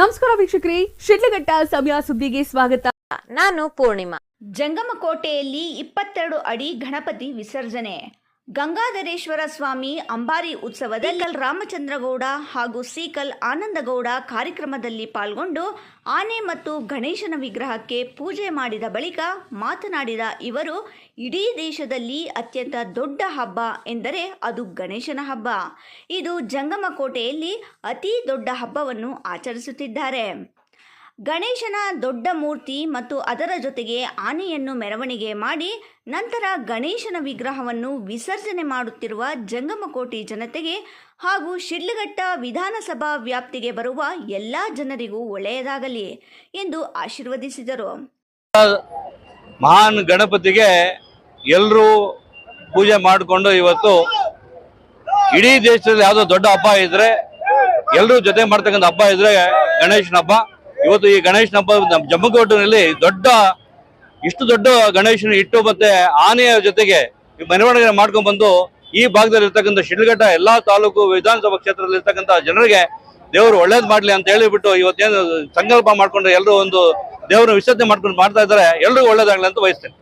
ನಮಸ್ಕಾರ ವೀಕ್ಷಕರೇ ಶಿಡ್ಲಘಟ್ಟ ಸಮಯ ಸುದ್ದಿಗೆ ಸ್ವಾಗತ. ನಾನು ಪೂರ್ಣಿಮಾ. ಜಂಗಮ ಕೋಟೆಯಲ್ಲಿ ಇಪ್ಪತ್ತೆರಡು ಅಡಿ ಗಣಪತಿ ವಿಸರ್ಜನೆ. ಗಂಗಾಧರೇಶ್ವರ ಸ್ವಾಮಿ ಅಂಬಾರಿ ಉತ್ಸವದಲ್ಲಿ ಕಲ್ ರಾಮಚಂದ್ರಗೌಡ ಹಾಗೂ ಸೀಕಲ್ ಆನಂದಗೌಡ ಕಾರ್ಯಕ್ರಮದಲ್ಲಿ ಪಾಲ್ಗೊಂಡು ಆನೆ ಮತ್ತು ಗಣೇಶನ ವಿಗ್ರಹಕ್ಕೆ ಪೂಜೆ ಮಾಡಿದ ಬಳಿಕ ಮಾತನಾಡಿದ ಇವರು, ಇಡೀ ದೇಶದಲ್ಲಿ ಅತ್ಯಂತ ದೊಡ್ಡ ಹಬ್ಬ ಎಂದರೆ ಅದು ಗಣೇಶನ ಹಬ್ಬ. ಇದು ಜಂಗಮಕೋಟೆಯಲ್ಲಿ ಅತಿ ದೊಡ್ಡ ಹಬ್ಬವನ್ನು ಆಚರಿಸುತ್ತಿದ್ದಾರೆ. ಗಣೇಶನ ದೊಡ್ಡ ಮೂರ್ತಿ ಮತ್ತು ಅದರ ಜೊತೆಗೆ ಆನೆಯನ್ನು ಮೆರವಣಿಗೆ ಮಾಡಿ ನಂತರ ಗಣೇಶನ ವಿಗ್ರಹವನ್ನು ವಿಸರ್ಜನೆ ಮಾಡುತ್ತಿರುವ ಜಂಗಮಕೋಟಿ ಜನತೆಗೆ ಹಾಗೂ ಶಿಡ್ಲಘಟ್ಟ ವಿಧಾನಸಭಾ ವ್ಯಾಪ್ತಿಗೆ ಬರುವ ಎಲ್ಲ ಜನರಿಗೂ ಒಳ್ಳೆಯದಾಗಲಿ ಎಂದು ಆಶೀರ್ವದಿಸಿದರು. ಮಹಾನ್ ಗಣಪತಿಗೆ ಎಲ್ಲರೂ ಪೂಜೆ ಮಾಡಿಕೊಂಡು ಇವತ್ತು ಇಡೀ ದೇಶದಲ್ಲಿ ಯಾವುದೋ ದೊಡ್ಡ ಹಬ್ಬ ಇದ್ರೆ ಎಲ್ಲರೂ ಜೊತೆ ಮಾಡ್ತಕ್ಕಂಥ ಹಬ್ಬ ಇದ್ರೆ ಗಣೇಶನ ಹಬ್ಬ. ಇವತ್ತು ಈ ಗಣೇಶನ ಹಬ್ಬ ಜಮ್ಮಕೋಟೆನಲ್ಲಿ ದೊಡ್ಡ, ಇಷ್ಟು ದೊಡ್ಡ ಗಣೇಶನ ಇಟ್ಟು ಮತ್ತೆ ಆನೆಯ ಜೊತೆಗೆ ಮೆರವಣಿಗೆ ಮಾಡ್ಕೊಂಡ್ ಬಂದು ಈ ಭಾಗದಲ್ಲಿ ಇರ್ತಕ್ಕಂಥ ಶಿಡ್ಲಘಟ್ಟ, ಎಲ್ಲಾ ತಾಲೂಕು ವಿಧಾನಸಭಾ ಕ್ಷೇತ್ರದಲ್ಲಿ ಇರ್ತಕ್ಕಂಥ ಜನರಿಗೆ ದೇವರು ಒಳ್ಳೇದ್ ಮಾಡ್ಲಿ ಅಂತ ಹೇಳಿಬಿಟ್ಟು ಇವತ್ತೇನು ಸಂಕಲ್ಪ ಮಾಡ್ಕೊಂಡು ಎಲ್ಲರೂ ಒಂದು ದೇವರ ವಿಸರ್ಜನೆ ಮಾಡ್ಕೊಂಡು ಮಾಡ್ತಾ ಇದ್ದಾರೆ. ಎಲ್ರಿಗೂ ಒಳ್ಳೇದಾಗ್ಲಿ ಅಂತ ಬಯಸ್ತೇನೆ.